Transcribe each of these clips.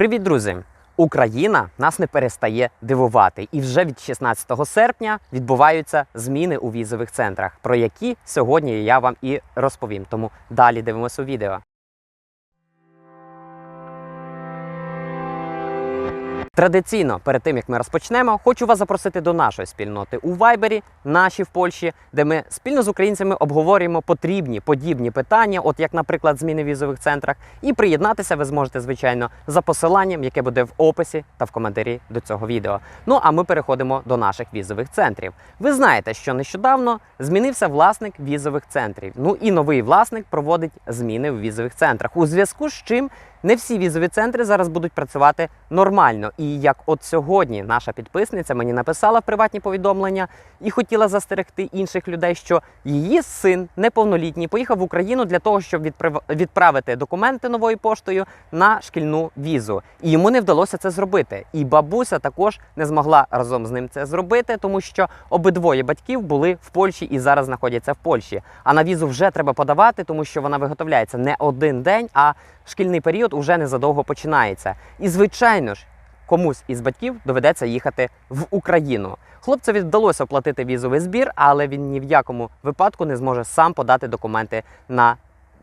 Привіт, друзі! Україна нас не перестає дивувати, і вже від 16 серпня відбуваються зміни у візових центрах, про які сьогодні я вам і розповім. Тому далі дивимося у відео. Традиційно, перед тим як ми розпочнемо, хочу вас запросити до нашої спільноти у Вайбері, наші в Польщі, де ми спільно з українцями обговорюємо потрібні подібні питання, от як, наприклад, зміни в візових центрах. І приєднатися ви зможете, звичайно, за посиланням, яке буде в описі та в коментарі до цього відео. Ну а ми переходимо до наших візових центрів. Ви знаєте, що нещодавно змінився власник візових центрів. Ну і новий власник проводить зміни в візових центрах. У зв'язку з чим не всі візові центри зараз будуть працювати нормально. І як от сьогодні наша підписниця мені написала в приватні повідомлення і хотіла застерегти інших людей, що її син неповнолітній поїхав в Україну для того, щоб відправ- відправити документи новою поштою на шкільну візу. І йому не вдалося це зробити. І бабуся також не змогла разом з ним це зробити, тому що обидвоє батьків були в Польщі і зараз знаходяться в Польщі. А на візу вже треба подавати, тому що вона виготовляється не один день, а шкільний період уже незадовго починається. І звичайно ж, комусь із батьків доведеться їхати в Україну. Хлопцеві вдалося оплатити візовий збір, але він ні в якому випадку не зможе сам подати документи на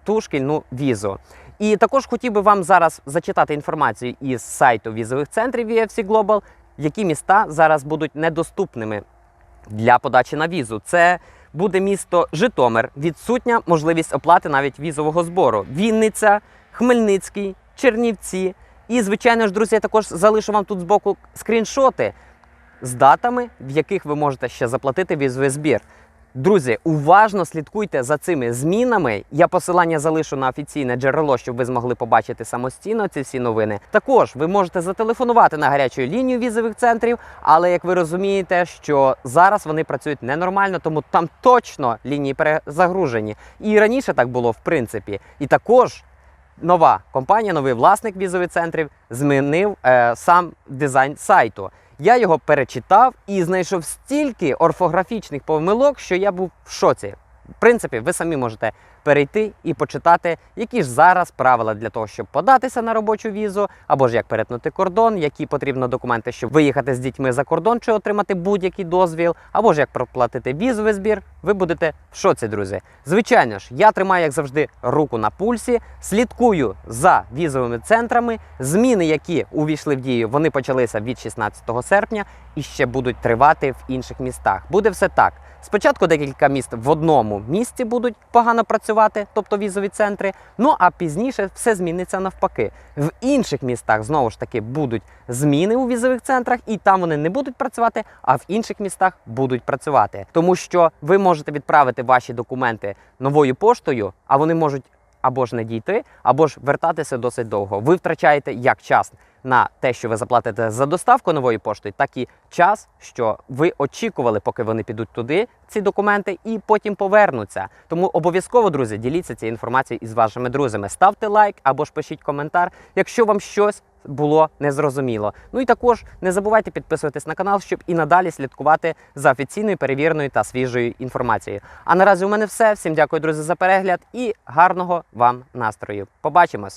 ту шкільну візу. І також хотів би вам зараз зачитати інформацію із сайту візових центрів VFC Global, які міста зараз будуть недоступними для подачі на візу. Це буде місто Житомир, відсутня можливість оплати навіть візового збору. Вінниця, Хмельницький, Чернівці. І, звичайно ж, друзі, я також залишу вам тут збоку скріншоти з датами, в яких ви можете ще заплатити візовий збір. Друзі, уважно слідкуйте за цими змінами. Я посилання залишу на офіційне джерело, щоб ви змогли побачити самостійно ці всі новини. Також ви можете зателефонувати на гарячу лінію візових центрів, але як ви розумієте, що зараз вони працюють ненормально, тому там точно лінії перезагружені. І раніше так було в принципі. І також нова компанія, новий власник візових центрів змінив е, сам дизайн сайту. Я його перечитав і знайшов стільки орфографічних помилок, що я був в шоці. В принципі, ви самі можете перейти і почитати, які ж зараз правила для того, щоб податися на робочу візу, або ж як перетнути кордон, які потрібно документи, щоб виїхати з дітьми за кордон чи отримати будь-який дозвіл, або ж як проплатити візовий збір. Ви будете в шоці, друзі. Звичайно ж, я тримаю, як завжди, руку на пульсі, слідкую за візовими центрами. Зміни, які увійшли в дію, вони почалися від 16 серпня і ще будуть тривати в інших містах. Буде все так. Спочатку декілька міст в одному місті будуть погано працювати, тобто візові центри. Ну а пізніше все зміниться навпаки. В інших містах знову ж таки будуть зміни у візових центрах, і там вони не будуть працювати, а в інших містах будуть працювати. Тому що ви можете відправити ваші документи новою поштою, а вони можуть або ж не дійти, або ж вертатися досить довго. Ви втрачаєте як час на те, що ви заплатите за доставку новою поштою, так і час, що ви очікували, поки вони підуть туди, ці документи, і потім повернуться. Тому обов'язково, друзі, діліться цією інформацією із вашими друзями. Ставте лайк або ж пишіть коментар, якщо вам щось було незрозуміло. Ну і також не забувайте підписуватись на канал, щоб і надалі слідкувати за офіційною, перевіреною та свіжою інформацією. А наразі у мене все. Всім дякую, друзі, за перегляд і гарного вам настрою. Побачимось!